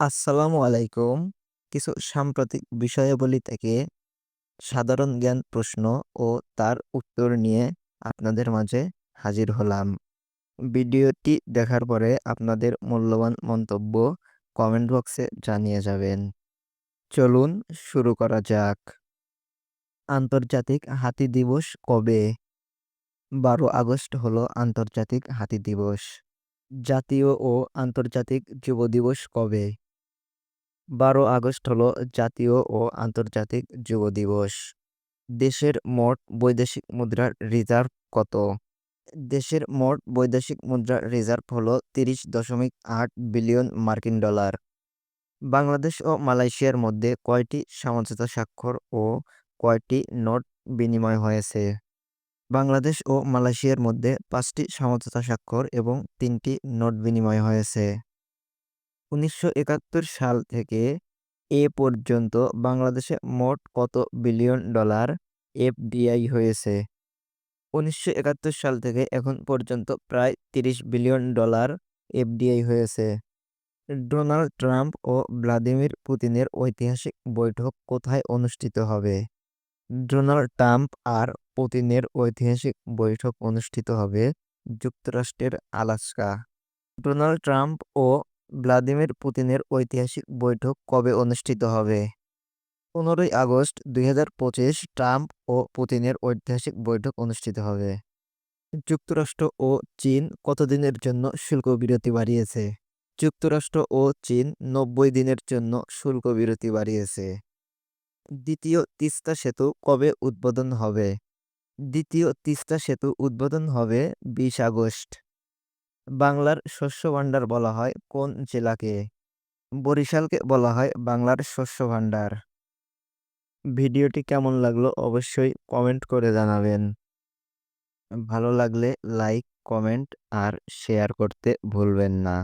আসসালামু আলাইকুম। কিছু সাম্প্রতিক বিষয়াবলী থেকে সাধারণ জ্ঞান প্রশ্ন ও তার উত্তর নিয়ে আপনাদের মাঝে হাজির হলাম। ভিডিওটি দেখার পরে আপনাদের মূল্যবান মন্তব্য কমেন্ট বক্সে জানিয়ে যাবেন। চলুন শুরু করা যাক। আন্তর্জাতিক হাতি দিবস কবে? ১২ আগস্ট হলো আন্তর্জাতিক হাতি দিবস। জাতীয় ও আন্তর্জাতিক যুব দিবস কবে? ১২ আগস্ট হলো জাতীয় ও আন্তর্জাতিক যুব দিবস। দেশের মোট বৈদেশিক মুদ্রার রিজার্ভ কত? দেশের মোট বৈদেশিক মুদ্রার রিজার্ভ হলো তিরিশ দশমিক আট বিলিয়ন মার্কিন ডলার। বাংলাদেশ ও মালয়েশিয়ার মধ্যে কয়টি সমঝোতা স্বাক্ষর ও কয়টি নোট বিনিময় হয়েছে? বাংলাদেশ ও মালয়েশিয়ার মধ্যে পাঁচটি সমঝোতা স্বাক্ষর এবং তিনটি নোট বিনিময় হয়েছে। উনিশশো একাত্তর সাল থেকে এ পর্যন্ত বাংলাদেশে মোট কত বিলিয়ন ডলার এফডিআই হয়েছে? উনিশশো একাত্তর সাল থেকে এখন পর্যন্ত প্রায় তিরিশ বিলিয়ন ডলার এফডিআই হয়েছে। ডোনাল্ড ট্রাম্প ও ভ্লাদিমির পুতিনের ঐতিহাসিক বৈঠক কোথায় অনুষ্ঠিত হবে? ডোনাল্ড ট্রাম্প আর পুতিনের ঐতিহাসিক বৈঠক অনুষ্ঠিত হবে যুক্তরাষ্ট্রের আলাস্কা। ডোনাল্ড ট্রাম্প ও ভ্লাদিমির পুতিনের ঐতিহাসিক বৈঠক কবে অনুষ্ঠিত হবে? পনেরোই আগস্ট দুই হাজার পঁচিশ ট্রাম্প ও পুতিনের ঐতিহাসিক বৈঠক অনুষ্ঠিত হবে। যুক্তরাষ্ট্র ও চীন কতদিনের জন্য শুল্ক বিরতি বাড়িয়েছে? যুক্তরাষ্ট্র ও চীন নব্বই দিনের জন্য শুল্ক বিরতি বাড়িয়েছে। দ্বিতীয় তিস্তা সেতু কবে উদ্বোধন হবে? দ্বিতীয় তিস্তা সেতু উদ্বোধন হবে বিশ আগস্ট। বাংলার শস্য ভাণ্ডার বলা হয় কোন জেলাকে? বরিশালকে বলা হয় বাংলার শস্য ভাণ্ডার। ভিডিওটি কেমন লাগল অবশ্যই কমেন্ট করে জানাবেন। ভালো লাগলে লাইক, কমেন্ট আর শেয়ার করতে ভুলবেন না।